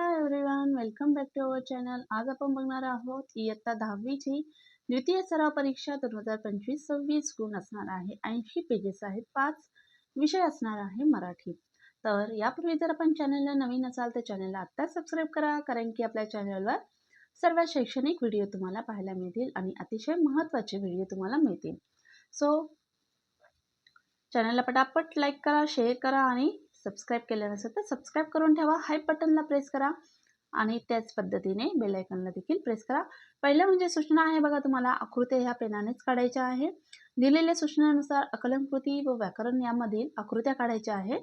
Hello everyone welcome back to our channel आज आपण बघणार आहोत इयत्ता दहावीची द्वितीय सराव परीक्षा दोन हजार पंचवीस सव्वीस गुण असणार आहे. ऐंशी पेजेस आहेत पाच विषय असणार आहे मराठी. तर यापूर्वी जर आपण चॅनलला नवीन असाल तर चॅनलला आत्ता सबस्क्राईब करा कारण की आपल्या चॅनलवर सर्व शैक्षणिक व्हिडिओ तुम्हाला पाहायला मिळतील आणि अतिशय महत्त्वाचे व्हिडिओ तुम्हाला मिळतील. सो चॅनलला पटापट लाईक करा शेअर करा आणि सबस्क्राईब केलं नसेल तर सबस्क्राईब करून ठेवा. हाय बटनला प्रेस करा. आणि त्याच पद्धतीने बेलायकनला देखील प्रेस करा. पहिलं म्हणजे सूचना आहे बघा तुम्हाला. आकृत्या ह्या पेनानेच काढायच्या आहे दिलेल्या सूचनेनुसार अकलनकृती व व्याकरण यामधील आकृत्या काढायच्या आहे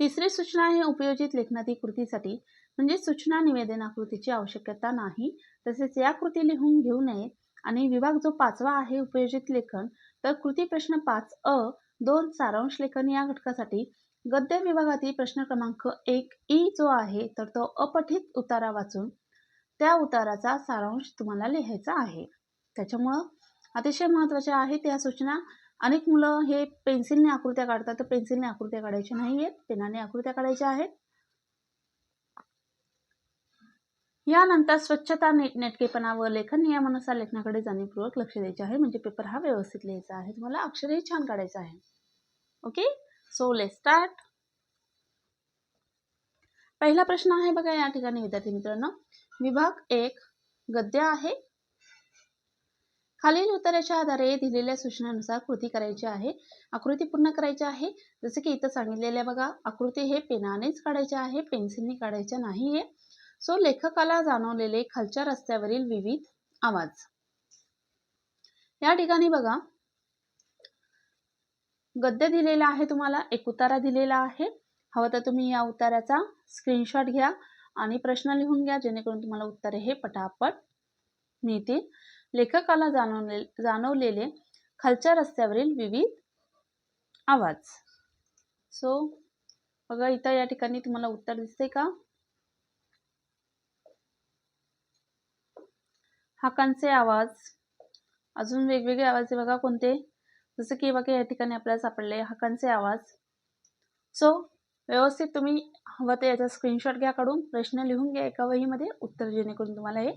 तिसरी सूचना आहे उपयोजित लेखनातील कृतीसाठी. म्हणजे सूचना निवेदन आकृतीची आवश्यकता नाही. तसेच या कृती लिहून घेऊ नये. आणि विभाग जो पाचवा आहे उपयोजित लेखन तर कृती प्रश्न पाच अ दोन सारांश लेखन या घटकासाठी गद्य विभागातील प्रश्न क्रमांक एक ई जो आहे तर तो अपठित उतारा वाचून त्या उताराचा सारांश तुम्हाला लिहायचा आहे. त्याच्यामुळं अतिशय महत्त्वाच्या आहेत त्या सूचना. अनेक मुलं हे पेन्सिलने आकृत्या काढतात तर पेन्सिलने आकृत्या काढायच्या नाही आहेत पेनाने आकृत्या काढायच्या आहेत. यानंतर स्वच्छता नीटनेटकेपणा व लेखन नियमानुसार लेखनाकडे जाणीवपूर्वक लक्ष द्यायचे आहे. म्हणजे पेपर हा व्यवस्थित लिहायचा आहे. तुम्हाला अक्षरही छान काढायचं आहे. ओके सो ले स्टार्ट पहिला प्रश्न आहे बघा या ठिकाणी विद्यार्थी मित्रांनो. विभाग एक गद्य आहे. खालील उत्तराच्या आधारे दिलेल्या सूचनानुसार कृती करायची आहे. आकृती पूर्ण करायची आहे. जसे की इथं सांगितलेले बघा आकृती हे पेनानेच काढायचे आहे पेन्सिलने काढायच्या नाही आहे. सो लेखकाला जाणवलेले खालच्या रस्त्यावरील विविध आवाज. या ठिकाणी बघा. गद्य दिलेला आहे तुम्हाला एक उतारा दिलेला आहे. हवं तर तुम्ही या उताराचा स्क्रीनशॉट घ्या आणि प्रश्न लिहून घ्या जेणेकरून तुम्हाला उत्तरे हे पटापट मिळतील. लेखकाला जाणवले जाणवलेले खालच्या रस्त्यावरील विविध आवाज. सो बघा इथं या ठिकाणी तुम्हाला उत्तर दिसते का? हाकांचे आवाज. अजून वेगवेगळे आवाज आहे बघा कोणते? जसं की बघा या ठिकाणी आपल्याला सापडले हाकांचे आवाज. सो व्यवस्थित तुम्ही हवं ते याचा स्क्रीनशॉट घ्या काढून प्रश्न लिहून घ्या एका वहीमध्ये उत्तर जेणेकरून तुम्हाला हे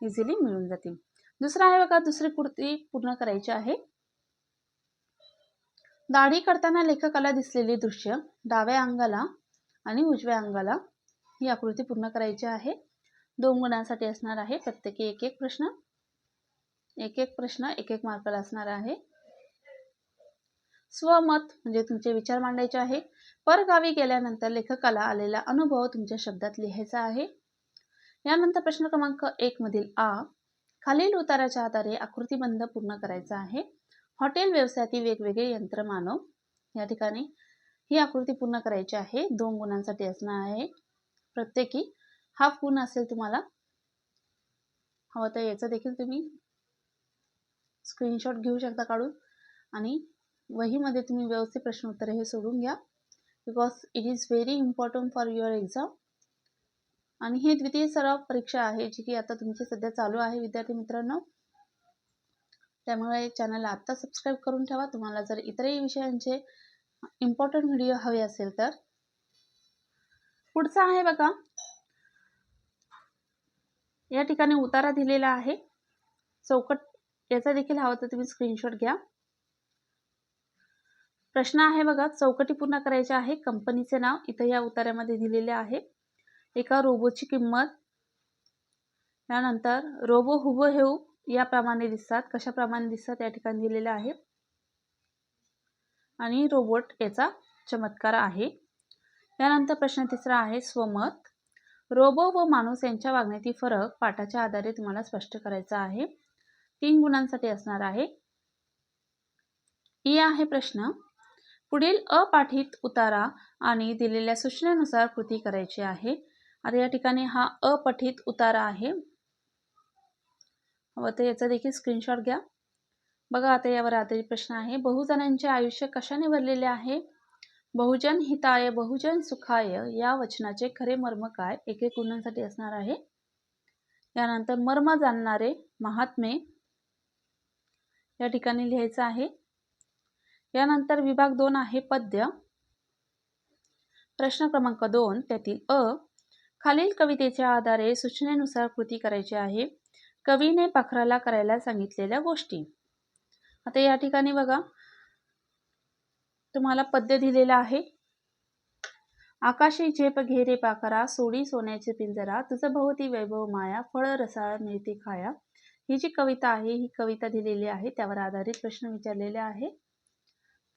इझिली मिळून जातील. दुसरं आहे बघा दुसरी कृती पूर्ण करायची आहे. दाढी करताना लेखकाला दिसलेली दृश्य डाव्या अंगाला आणि उजव्या अंगाला ही आकृती पूर्ण करायची आहे. दोन गुणांसाठी असणार आहे. प्रत्येकी एक एक प्रश्न. एक एक प्रश्न एक एक मार्काला असणार आहे. स्वमत म्हणजे तुमचे विचार मांडायचे आहे. परगावी गेल्यानंतर लेखकाला आलेला अनुभव तुमच्या शब्दात लिहायचा आहे. यानंतर प्रश्न क्रमांक एक मधील आ खालील उताराच्या आधारे आकृतीबंध पूर्ण करायचा आहे. हॉटेल व्यवसायातील वेगवेगळे यंत्रमानव या ठिकाणी ही आकृती पूर्ण करायची आहे. दोन गुणांसाठी असणार आहे. प्रत्येकी हाफ फोन असेल तुम्हाला हवं तर याचं देखील तुम्ही स्क्रीनशॉट घेऊ शकता काढून आणि वहीमध्ये तुम्ही व्यवस्थित प्रश्न उत्तर हे सोडून घ्या. Because it is very important for your exam आणि हे द्वितीय सराव परीक्षा आहे जी की आता तुमची सध्या चालू आहे विद्यार्थी मित्रांनो. त्यामुळे चॅनलला आत्ता सबस्क्राईब करून ठेवा. तुम्हाला जर इतरही विषयांचे इम्पॉर्टंट व्हिडिओ हवे असेल तर. पुढचा आहे बघा या ठिकाणी उतारा दिलेला आहे. चौकट याचा देखील हवा तर तुम्ही स्क्रीनशॉट घ्या. प्रश्न आहे बघा चौकटी पूर्ण करायची आहे. कंपनीचे नाव इथं या उतार्यामध्ये दिलेले आहे. एका रोबोची किंमत. त्यानंतर रोबो हुबेहू याप्रमाणे दिसतात. कशाप्रमाणे दिसतात या ठिकाणी दिलेले आहे. आणि रोबोट याचा चमत्कार आहे. यानंतर प्रश्न तिसरा आहे स्वमत. रोबो व माणूस यांच्या वागण्यातील फरक पाठाच्या आधारे तुम्हाला स्पष्ट करायचा आहे. तीन गुणांसाठी असणार आहे. ई आहे प्रश्न. पुढील अपाठित उतारा आणि दिलेल्या सूचनेनुसार कृती करायची आहे. आता या ठिकाणी हा अपठित उतारा आहे. हो, व तर याचा देखील स्क्रीनशॉट घ्या. बघा आता यावर आधारित प्रश्न आहे. बहुजणांचे आयुष्य कशाने भरलेले आहे? बहुजन हिताय बहुजन सुखाय या वचनाचे खरे मर्म काय? एक एक गुणांसाठी असणार आहे. यानंतर मर्म जाणणारे महात्मे या ठिकाणी लिहायचं आहे. यानंतर विभाग दोन आहे पद्य. प्रश्न क्रमांक दोन त्यातील अ खालील कवितेच्या आधारे सूचनेनुसार कृती करायची आहे. कवीने पाखराला करायला सांगितलेल्या गोष्टी. आता या ठिकाणी बघा. तुम्हाला पद्य दिलेला आहे. आकाशी झेप घेरे पाखरा सोडी सोन्याचे पिंजरा तुझं भोवती वैभव माया फळ रसाळ मिळते खाया. ही जी कविता आहे ही कविता दिलेली आहे त्यावर आधारित प्रश्न विचारलेले आहे.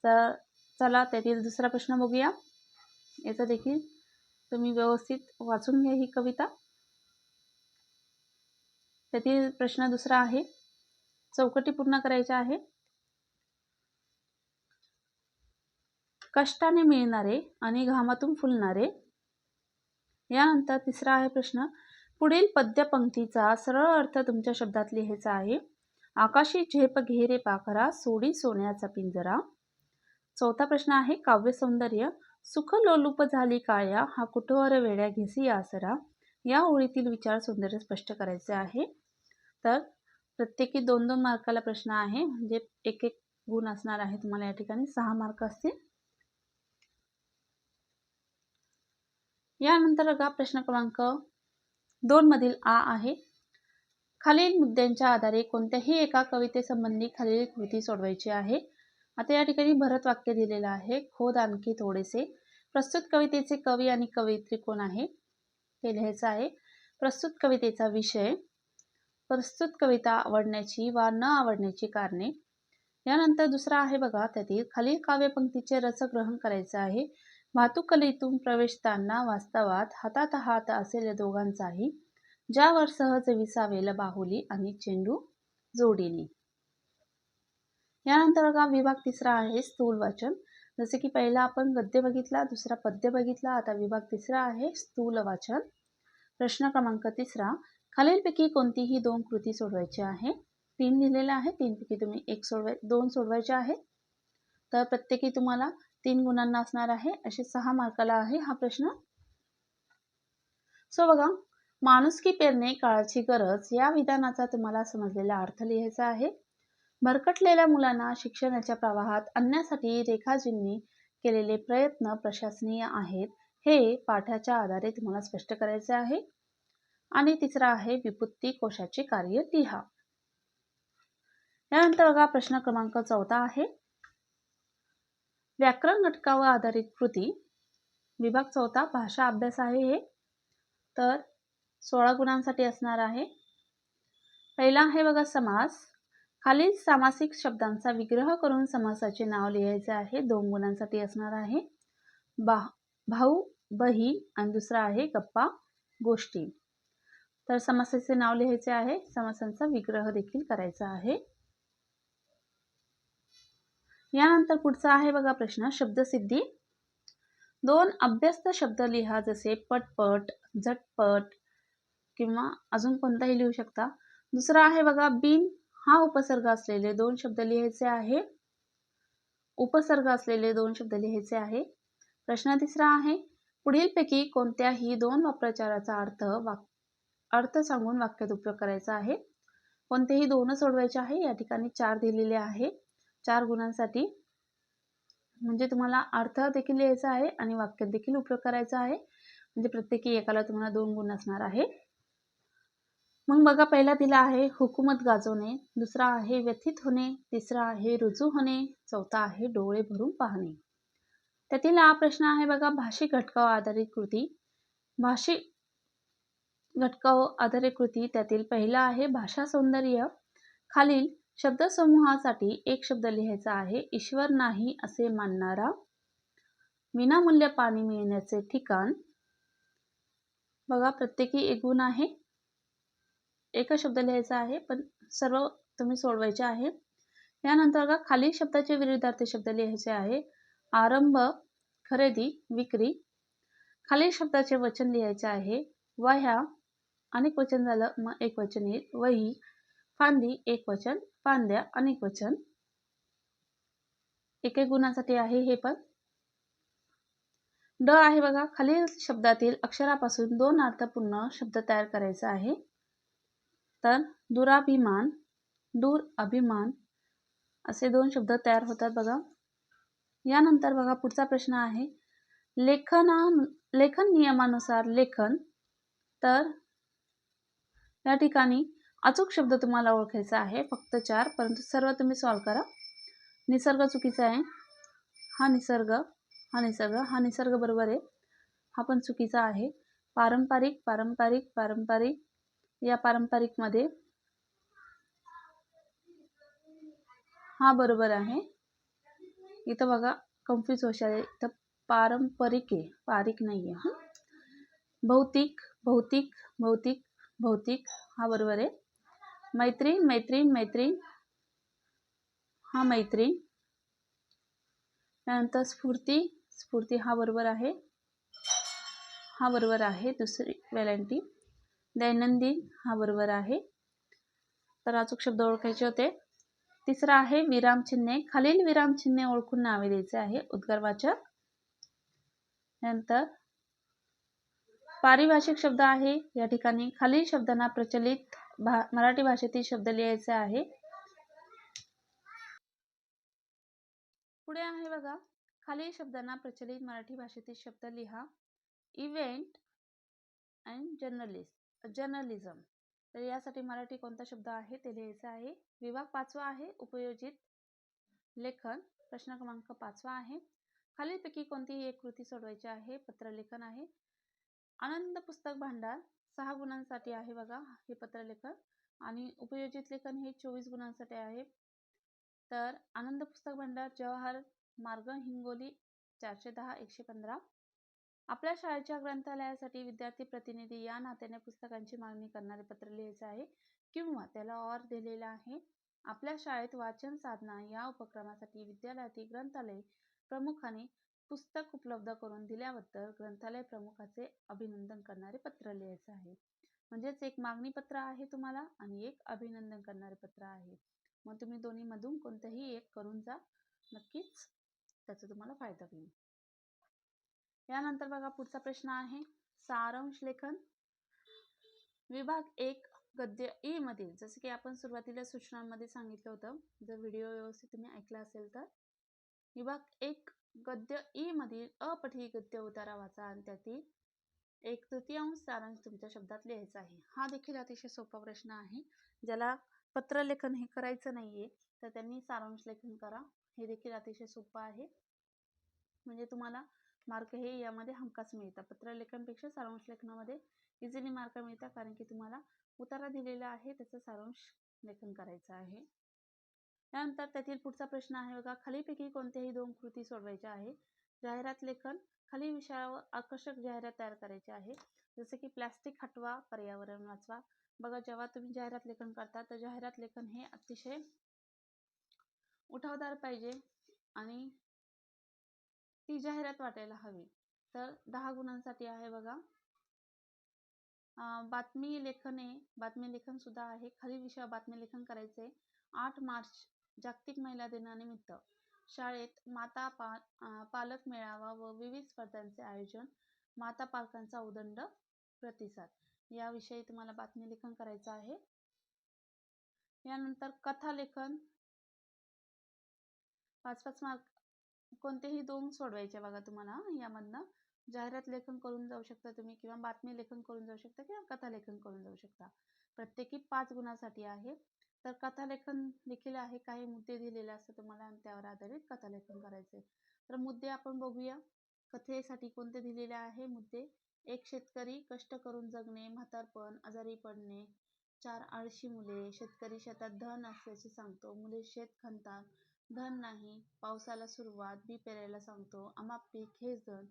तर चला त्यातील दुसरा प्रश्न बघूया. याचा देखील तुम्ही व्यवस्थित वाचून घ्या ही कविता. त्यातील प्रश्न दुसरा आहे. चौकटी पूर्ण करायच्या आहे. कष्टाने मिळणारे आणि घामातून फुलणारे? यानंतर तिसरा आहे प्रश्न. पुढील पद्यपंक्तीचा सरळ अर्थ तुमच्या शब्दात लिहायचा आहे. आकाशी झेप घेरे पाखरा सोडी सोन्याचा पिंजरा. चौथा प्रश्न आहे काव्य सौंदर्य. सुख लोलुप झाली काळ्या हा कुठवर वेड्या घेसी आसरा? या ओळीतील विचार सौंदर्य स्पष्ट करायचे आहे. तर प्रत्येकी दोन दोन मार्काला प्रश्न आहे म्हणजे एक एक गुण असणार आहे तुम्हाला या ठिकाणी सहा मार्क असतील. यानंतर बघा प्रश्न क्रमांक दोन मधील आ आहे. खालील मुद्द्यांच्या आधारे कोणत्याही एका कवितेसंबंधी खालील कृती सोडवायची आहे. आता या ठिकाणी भरत वाक्य दिलेलं आहे. खोद आणखी थोडेसे. प्रस्तुत कवितेचे कवी आणि कवयित्री कोण आहे? ते लिहायचं आहे. प्रस्तुत कवितेचा विषय. प्रस्तुत कविता आवडण्याची वा न आवडण्याची कारणे. यानंतर दुसरा आहे बघा त्यातील खालील काव्यपंक्तीचे रसग्रहण करायचं आहे. वाहतूककलेतून प्रवेशताना वास्तवात हातात हात असेल दोघांचाही ज्यावर सहज विसावेल बाहुली आणि चेंडू जोडीने. यानंतर का विभाग तिसरा आहे स्थूल वाचन जसे की पहिला आपण गद्य बघितला दुसरा पद्य बघितला आता विभाग तिसरा आहे स्थूल वाचन प्रश्न क्रमांक तिसरा. खालीलपैकी कोणतीही दोन कृती सोडवायची आहे? तीन लिहिलेलं आहे तीनपैकी तुम्ही एक सोडवाय दोन सोडवायचे आहे तर प्रत्येकी तुम्हाला तीन गुणांना असणार आहे. असे सहा मार्काला आहे हा प्रश्न. सो बघा माणुसकी पेरणे काळाची गरज या विधानाचा तुम्हाला समजलेला अर्थ लिहायचा आहे. भरकटलेल्या मुलांना शिक्षणाच्या प्रवाहात आणण्यासाठी रेखाजींनी केलेले प्रयत्न प्रशासनीय आहेत हे पाठाच्या आधारे तुम्हाला स्पष्ट करायचे आहे. आणि तिसरा आहे विपुत्ती कोशाचे कार्य लिहा. यानंतर बघा प्रश्न क्रमांक चौथा आहे. व्याकरण घटकावर आधारित कृती विभाग चौथा भाषा अभ्यास आहे हे. तर सोळा गुणांसाठी असणार आहे. पहिला आहे बघा समास. खालील सामासिक शब्दांचा विग्रह करून समासाचे नाव लिहायचे आहे. दोन गुणांसाठी असणार आहे. बा भाऊ बहीण आणि दुसरा आहे गप्पा गोष्टी. तर समासाचे नाव लिहायचे आहे. समासांचा विग्रह देखील करायचा आहे. यानंतर पुढचा आहे बघा प्रश्न शब्दसिद्धी. दोन अभ्यस्त शब्द लिहा जसे पटपट झटपट किंवा अजून कोणताही लिहू शकता. दुसरा आहे बघा बिन हा उपसर्ग असलेले दोन शब्द लिहायचे आहे. उपसर्ग असलेले दोन शब्द लिहायचे आहे. प्रश्न तिसरा आहे पुढीलपैकी कोणत्याही दोन वाप्रचाराचा अर्थ वाक अर्थ सांगून वाक्यात उपयोग करायचा आहे. कोणतेही दोनच सोडवायचे आहे या ठिकाणी चार दिलेले आहे. चार गुणांसाठी. म्हणजे तुम्हाला अर्थ देखील लिहायचा आहे आणि वाक्यात देखील उपयोग करायचा आहे. म्हणजे प्रत्येकी एकाला तुम्हाला दोन गुण असणार आहे. मग बघा पहिला दिला आहे हुकूमत गाजवणे दुसरा आहे व्यथित होणे तिसरा आहे रुजू होणे चौथा आहे डोळे भरून पाहणे. त्यातील हा प्रश्न आहे बघा भाषिक घटकावर आधारित कृती. भाषिक घटकावर आधारित कृती त्यातील पहिला आहे भाषा सौंदर्य. खालील शब्दसमूहासाठी एक शब्द लिहायचा आहे ईश्वर नाही असे मानणारा. विनामूल्य पाणी मिळण्याचे ठिकाण. बघा प्रत्येकी एक गुण आहे. एकच शब्द लिहायचा आहे पण सर्व तुम्ही सोडवायचे आहे यानंतर बघा खालील शब्दाचे विरुद्धार्थी शब्द लिहायचे आहे. आरंभ खरेदी विक्री. खालील शब्दाचे वचन लिहायचे आहे. वह्या अनेक वचन झालं मग एक वचन येईल. वही फांदी एक वचन. फांद्या आणि वचन. एक एक गुणासाठी आहे हे पण ड आहे बघा खालील शब्दातील अक्षरापासून दोन अर्थपूर्ण शब्द तयार करायचा आहे. तर दुराभिमान दूर अभिमान असे दोन शब्द तयार होतात बघा. यानंतर बघा पुढचा प्रश्न आहे. लेखना लेखन नियमानुसार लेखन तर या ठिकाणी अचूक शब्द तुम्हाला ओळखायचा आहे फक्त चार परंतु सर्व तुम्ही सॉल्व करा. निसर्ग चुकीचा आहे. हा निसर्ग हा निसर्ग हा निसर्ग बरोबर आहे. हा पण चुकीचा आहे. पारंपरिक पारंपरिक पारंपरिक. या पारंपरिकमध्ये हा बरोबर आहे. इथं बघा कन्फ्यूज होशाल इथं पारंपरिक आहे. पारिक नाही आहे भौतिक भौतिक भौतिक भौतिक. हा बरोबर आहे. मैत्रीण मैत्रीण मैत्रीण. हा मैत्रीण. त्यानंतर स्फूर्ती. स्फूर्ती हा बरोबर आहे. हा बरोबर आहे दुसरी वेलंटी दैनंदिन हा बरोबर आहे. तर अचूक शब्द ओळखायचे होते. तिसरा आहे विरामचिन्हे खालील विरामचिन्हे ओळखून नावे द्यायचे आहे. उद्गारवाचक नंतर पारिभाषिक शब्द आहे. या ठिकाणी खालील शब्दांना प्रचलित भा मराठी भाषेतील शब्द लिहायचे आहे. पुढे आहे बघा. खालील शब्दांना प्रचलित मराठी भाषेतील शब्द लिहा. इव्हेंट अँड जर्नलिस्ट जर्नलिझम तर यासाठी मराठी कोणता शब्द आहे ते लिहायचं आहे. विभाग पाचवा आहे उपयोजित लेखन. प्रश्न क्रमांक पाचवा आहे. खालीलपैकी कोणतीही एक कृती सोडवायची आहे पत्रलेखन आहे. आनंद पुस्तक भांडार सहा गुणांसाठी आहे बघा हे पत्रलेखन. आणि उपयोजित लेखन हे चोवीस गुणांसाठी आहे. तर आनंद पुस्तक भंडार जवाहर मार्ग हिंगोली चारशे दहा एकशे पंधरा. आपल्या शाळेच्या ग्रंथालयासाठी विद्यार्थी प्रतिनिधी या नात्याने पुस्तकांची मागणी करणारे पत्र लिहायचं आहे किंवा त्याला ऑर दिलेला आहे. आपल्या शाळेत वाचन साधना या उपक्रमासाठी विद्यालयातील ग्रंथालय प्रमुखाने पुस्तक उपलब्ध करून दिल्याबद्दल ग्रंथालय प्रमुखाचे अभिनंदन करणारे पत्र लिहायचं आहे. म्हणजेच एक मागणी पत्र आहे तुम्हाला आणि एक अभिनंदन करणारे पत्र आहे. मग तुम्ही दोन्हीमधून कोणतंही एक करून जा. नक्कीच त्याचा तुम्हाला फायदा होईल. यानंतर बघा पुढचा प्रश्न आहे. सारांश लेखन. विभाग एक गद्य ए मधील जसं की आपण सुरुवातीला सूचनांमध्ये सांगितलं होतं जर व्हिडिओ व्यवस्थित तुम्ही ऐकला असेल तर. विभाग एक गद्य ई मधील अपठी गद्य उतारा वाचा आणि त्यातील एक तृतीयांश सारांश तुमच्या शब्दात लिहायचा आहे. हा देखील अतिशय सोपा प्रश्न आहे. ज्याला पत्रलेखन हे करायचं नाहीये तर त्यांनी सारांश लेखन करा. हे देखील अतिशय सोपं आहे. म्हणजे तुम्हाला मार्क हे यामध्ये हमखास मिळतात पत्रलेखनपेक्षा सारांश लेखनामध्ये इझिली मार्क मिळतात कारण की तुम्हाला उतारा दिलेला आहे त्याचं सारांश लेखन करायचं आहे. त्यानंतर त्यातील पुढचा प्रश्न आहे बघा खालीपैकी कोणत्याही दोन कृती सोडवायच्या आहे जाहिरात लेखन खाली विषयावर आकर्षक जाहिरात तयार करायची आहे. जसं की प्लॅस्टिक हटवा पर्यावरण वाचवा. बघा जेव्हा तुम्ही जाहिरात लेखन करता तर जाहिरात लेखन हे अतिशय उठावदार पाहिजे आणि ती जाहिरात वाटायला हवी. तर दहा गुणांसाठी आहे बघा. बातमी लेखने बातमी लेखन सुद्धा आहे. खाली विषयावर बातमी लेखन करायचे. आठ मार्च जागतिक महिला दिनानिमित्त शाळेत माता पा पालक मेळावा व विविध स्पर्धांचे आयोजन माता पालकांचा उदंड प्रतिसाद. याविषयी तुम्हाला बातमी लेखन करायचं आहे. यानंतर कथा लेखन. पाच पाच मार्क. कोणतेही दोन सोडवायचे बघा तुम्हाला. यामधनं जाहिरात लेखन करून जाऊ शकता तुम्ही किंवा बातमी लेखन करून जाऊ शकता किंवा कथा लेखन करून जाऊ शकता. प्रत्येकी पाच गुणासाठी आहे. तर कथा लेखन देखील आहे काही मुद्दे दिलेले असतात तुम्हाला आणि त्यावर आधारित कथालेखन करायचे तर मुद्दे आपण बघूया. कथेसाठी कोणते दिलेले आहे मुद्दे? एक शेतकरी कष्ट करून जगणे म्हातारपण आजारी पडणे चार आळशी मुले शेतकरी शेतात धन असल्याचे सांगतो मुले शेत खणतात धन नाही पावसाला सुरुवात बी पेरायला सांगतो अमाप पीक हेच धन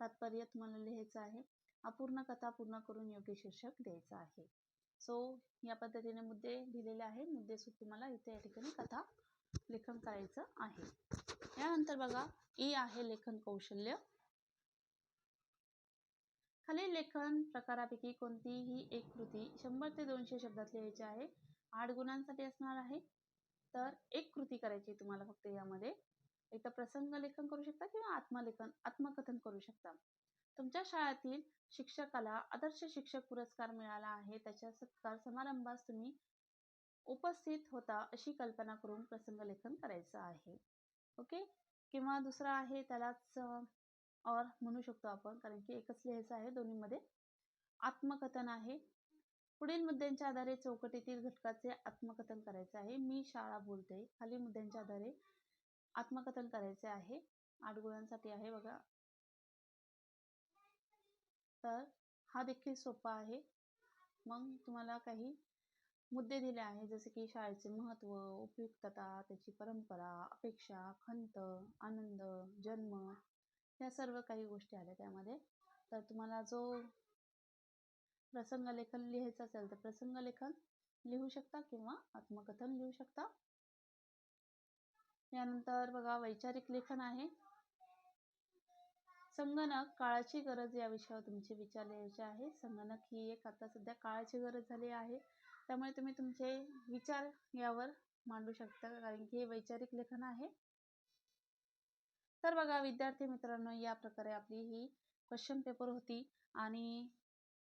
तात्पर्य तुम्हाला लिहायचं आहे. अपूर्ण कथा पूर्ण करून योग्य शीर्षक द्यायचं आहे. सो या पद्धतीने मुद्दे दिलेले आहे मुद्दे तुम्हाला इथे या ठिकाणी कथा लेखन करायचं आहे. यानंतर बघा ई आहे लेखन कौशल्य. खालील लेखन प्रकारापैकी कोणतीही एक कृती शंभर ते दोनशे शब्दात लिहायची आहे. आठ गुणांसाठी असणार आहे. तर एक कृती करायची तुम्हाला फक्त यामध्ये. एक तर प्रसंग लेखन करू शकता किंवा आत्मलेखन आत्मकथन करू शकता. तुमच्या शाळेतील शिक्षकाला आदर्श शिक्षक पुरस्कार मिळाला आहे. त्याच्या सत्कार समारंभास तुम्ही उपस्थित होता अशी कल्पना करून प्रसंग लेखन करायचं आहे. ओके? किंवा दुसरा आहे त्यालाच और म्हणू शकतो आपण कारण की एकच लिहायचं आहे दोन्हीमध्ये. आत्मकथन आहे. पुढील मुद्द्यांच्या आधारे चौकटीतील घटकाचे आत्मकथन करायचे आहे. मी शाळा बोलते. खाली मुद्द्यांच्या आधारे आत्मकथन करायचे आहे. आठ गुणांसाठी आहे बघा. तर हा देखील सोपा आहे. मग तुम्हाला काही मुद्दे दिले आहे जसे की शाळेचे महत्त्व उपयुक्तता त्याची परंपरा अपेक्षा खंत आनंद जन्म या सर्व काही गोष्टी आल्या त्यामध्ये. तर तुम्हाला जो प्रसंग लेखन लिहायचं असेल तर प्रसंग लेखन लिहू शकता किंवा आत्मकथन लिहू शकता. यानंतर बघा वैचारिक लेखन आहे. संगणक काळाची गरज या विषयावर तुमचे विचार लिहायचे आहे. संगणक ही एक आता सध्या काळाची गरज झाली आहे. त्यामुळे तुम्ही तुमचे विचार यावर मांडू शकता कारण की हे वैचारिक लेखन आहे. तर बघा विद्यार्थी मित्रांनो या प्रकारे आपली ही क्वेश्चन पेपर होती. आणि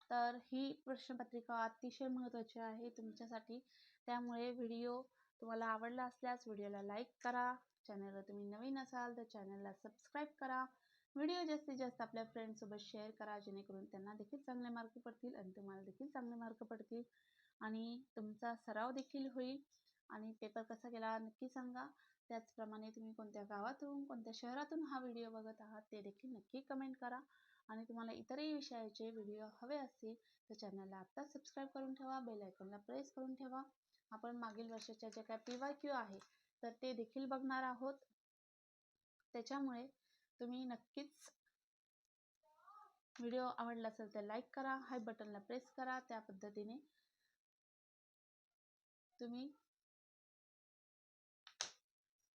तर ही प्रश्नपत्रिका अतिशय महत्त्वाची आहे तुमच्यासाठी. त्यामुळे व्हिडिओ तुम्हाला आवडला असल्यास व्हिडिओला लाईक करा. चॅनलला तुम्ही नवीन असाल तर चॅनलला सबस्क्राईब करा. व्हिडिओ जास्तीत जास्त आपल्या फ्रेंडसोबत शेअर करा जेणेकरून त्यांना देखील चांगले मार्क पडतील आणि तुम्हाला देखील चांगले मार्क पडतील. आणि तुमचा सराव देखील होईल. आणि पेपर कसा गेला नक्की सांगा. त्याचप्रमाणे तुम्ही कोणत्या गावातून कोणत्या शहरातून हा व्हिडिओ बघत आहात ते देखील नक्की कमेंट करा. आणि तुम्हाला इतरही विषयाचे व्हिडिओ हवे असतील तर चॅनलला आत्ताच सबस्क्राईब करून ठेवा बेल आयकॉनला प्रेस करून ठेवा. आपण मागील वर्षाच्या जे काय पी वाय क्यू आहे तर ते देखील बघणार आहोत. त्याच्यामुळे तुम्ही नक्कीच व्हिडिओ आवडला असेल तर लाईक करा हाय बटनला प्रेस करा त्या पद्धतीने तुम्ही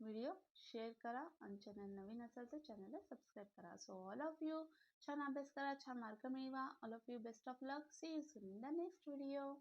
व्हिडिओ शेअर करा आणि चॅनल नवीन असेल तर चॅनलला सबस्क्राईब करा. सो ऑल ऑफ यू छान अभ्यास करा छान मार्क मिळवा. All of you best of luck see you in the next video